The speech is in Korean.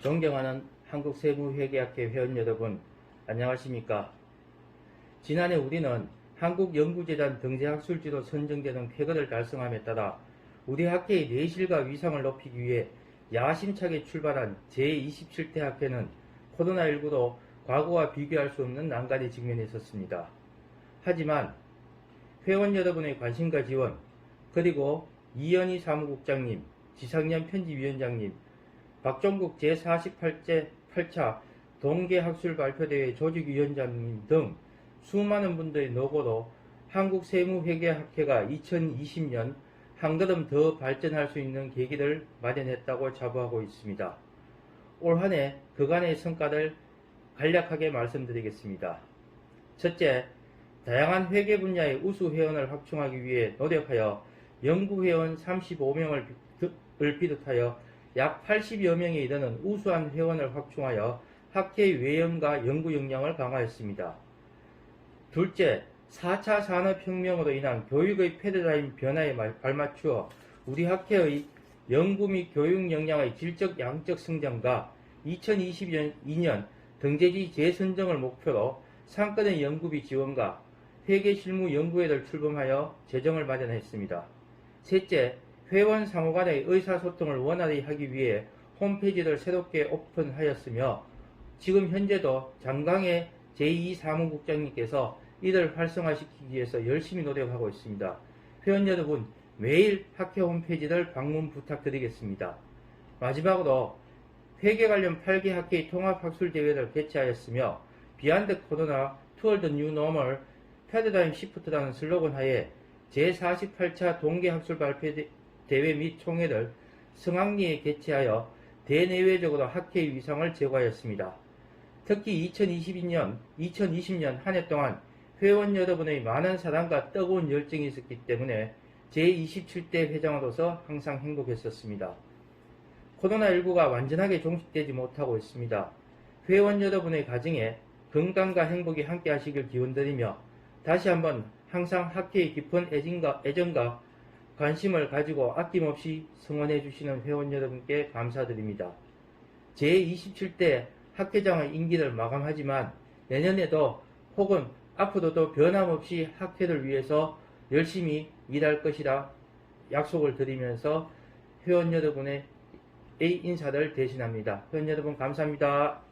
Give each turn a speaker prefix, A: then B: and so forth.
A: 존경하는 한국세무회계학회 회원 여러분, 안녕하십니까? 지난해 우리는 한국연구재단 등재학술지로 선정되는 쾌거를 달성함에 따라 우리 학회의 내실과 위상을 높이기 위해 야심차게 출발한 제27대 학회는 코로나19로 과거와 비교할 수 없는 난관에 직면했었습니다. 하지만 회원 여러분의 관심과 지원, 그리고 이현희 사무국장님, 지상년 편집위원장님, 박종국 제48제 8차 동계학술 발표대회 조직위원장님 등 수많은 분들의 노고로 한국세무회계학회가 2020년 한 걸음 더 발전할 수 있는 계기를 마련했다고 자부하고 있습니다. 올 한 해 그간의 성과를 간략하게 말씀드리겠습니다. 첫째, 다양한 회계 분야의 우수 회원을 확충하기 위해 노력하여 연구회원 35명을 비롯하여 약 80여 명에 이르는 우수한 회원을 확충하여 학회 외연과 연구 역량을 강화했습니다. 둘째, 4차 산업혁명으로 인한 교육의 패러다임 변화에 말- 발맞추어 우리 학회의 연구 및 교육 역량의 질적 양적 성장과 2022년 등재지 재선정을 목표로 상권의 연구비 지원과 회계 실무 연구회를 출범하여 재정을 마련했습니다. 셋째, 회원 상호 간의 의사소통을 원활히 하기 위해 홈페이지를 새롭게 오픈하였으며 지금 현재도 장강의 제2사무국장님께서 이를 활성화시키기 위해서 열심히 노력하고 있습니다. 회원 여러분, 매일 학회 홈페이지를 방문 부탁드리겠습니다. 마지막으로 회계 관련 8개 학회의 통합학술 대회를 개최하였으며 비안드 코로나 투얼드 뉴 노멀 패러다임 시프트라는 슬로건 하에 제48차 동계학술 발표대 회 및 총회를 성황리에 개최하여 대내외적으로 학회의 위상을 제고하였습니다. 특히 2022년, 2020년 한 해 동안 회원 여러분의 많은 사랑과 뜨거운 열정이 있었기 때문에 제27대 회장으로서 항상 행복했었습니다. 코로나19가 완전하게 종식되지 못하고 있습니다. 회원 여러분의 가정에 건강과 행복이 함께 하시길 기원드리며 다시 한번 항상 학회의 깊은 애정과, 애정과 관심을 가지고 아낌없이 성원해 주시는 회원 여러분께 감사드립니다. 제27대 학회장의 임기를 마감하지만 내년에도 혹은 앞으로도 변함없이 학회를 위해서 열심히 일할 것이라 약속을 드리면서 회원 여러분의 인사를 대신합니다. 회원 여러분 감사합니다.